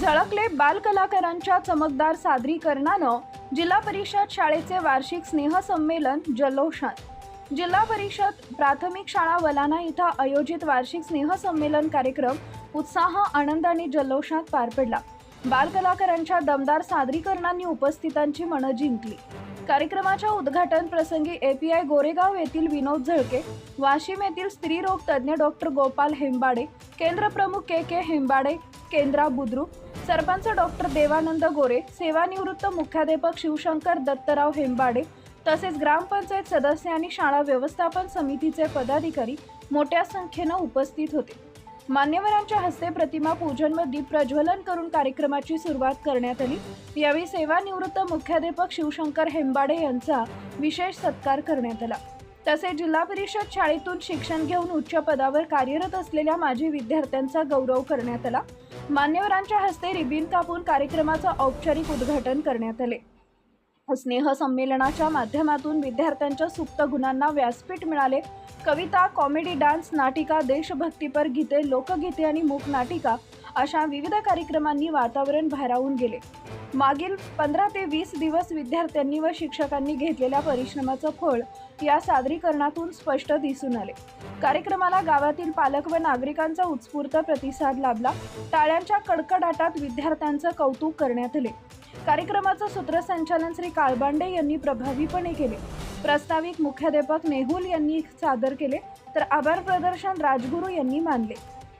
झळकले बालकलाकारांच्या चमकदार सादरीकरणानं जिल्हा परिषद शाळेचे वार्षिक स्नेहसंमेलन जल्लोषात. जिल्हा परिषद प्राथमिक शाळा वलाना इथं आयोजित वार्षिक स्नेहसंमेलन कार्यक्रम उत्साह आनंद आणि जल्लोषात पार पडला. बालकलाकारांच्या दमदार सादरीकरणांनी उपस्थितांची मनं जिंकली. कार्यक्रमाच्या उद्घाटन प्रसंगी एपीआय गोरेगाव येथील विनोद झळके वाशिम येथील स्त्रीरोग तज्ज्ञ डॉक्टर गोपाल हेंबाडे केंद्र प्रमुख K K Hembade Kendra Budruk sarpanch doctor Devanand Gore सेवानिवृत्त मुख्याध्यापक शिवशंकर दत्तराव हेंबाडे तसेच ग्रामपंचायत सदस्य आणि शाळा व्यवस्थापन समितीचे पदाधिकारी मोठ्या संख्येनं उपस्थित होते. मान्यवरांच्या हस्ते प्रतिमा पूजन व दीप प्रज्वलन करून कार्यक्रमाची सुरुवात करण्यात आली. यावेळी सेवानिवृत्त मुख्याध्यापक शिवशंकर हेंबाडे यांचा विशेष सत्कार करण्यात आला. तसेच जिल्हा परिषद शाळेतून शिक्षण घेऊन उच्च पदावर कार्यरत असलेल्या माजी विद्यार्थ्यांचा गौरव करण्यात आला. मान्यवरांच्या हस्ते रिबीन कापून कार्यक्रमाचं औपचारिक उद्घाटन करण्यात आले. स्नेह संमेलनाच्या माध्यमातून विद्यार्थ्यांच्या सुप्त गुणांना व्यासपीठ मिळाले. कविता कॉमेडी डान्स नाटिका देशभक्तीपर गीते लोकगीते आणि मूक नाटिका अशा विविध कार्यक्रमांनी वातावरण भारावून गेले. मागील पंधरा ते वीस दिवस विद्यार्थ्यांनी व शिक्षकांनी घेतलेल्या परिश्रमाचं फळ या सादरीकरणातून स्पष्ट दिसून आले. कार्यक्रमाला गावातील पालक व नागरिकांचा उत्स्फूर्त प्रतिसाद लाभला. टाळ्यांच्या कडकडाटात विद्यार्थ्यांचं कौतुक करण्यात आले. कार्यक्रमाचं सूत्रसंचालन श्री काळबांडे यांनी प्रभावीपणे केले. प्रस्ताविक मुख्याध्यापक नेहुल यांनी सादर केले. तर आभार प्रदर्शन राजगुरू यांनी मानले.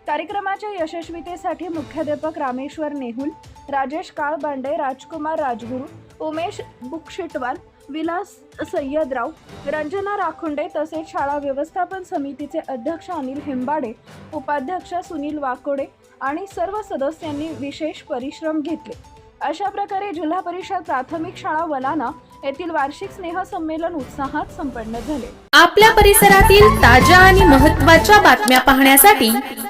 कार्यक्रमाच्या यशस्वीतेसाठी मुख्याध्यापक रामेश्वर नेहुल राजेश काळबांडे राजकुमार राजगुरू उमेश बुकशिटवाल विलास सय्यदराव रंजना राखुंडे तसेच शाळा व्यवस्थापन समितीचे अध्यक्ष अनिल हेंबाडे उपाध्यक्ष सुनील वाकोडे आणि सर्व सदस्यांनी विशेष परिश्रम घेतले. अशा प्रकारे जिल्हा परिषद प्राथमिक शाळा वलाना येथील वार्षिक स्नेह संमेलन उत्साहात संपन्न झाले. आपल्या परिसरातील ताज्या आणि महत्त्वाच्या बातम्या पाहण्यासाठी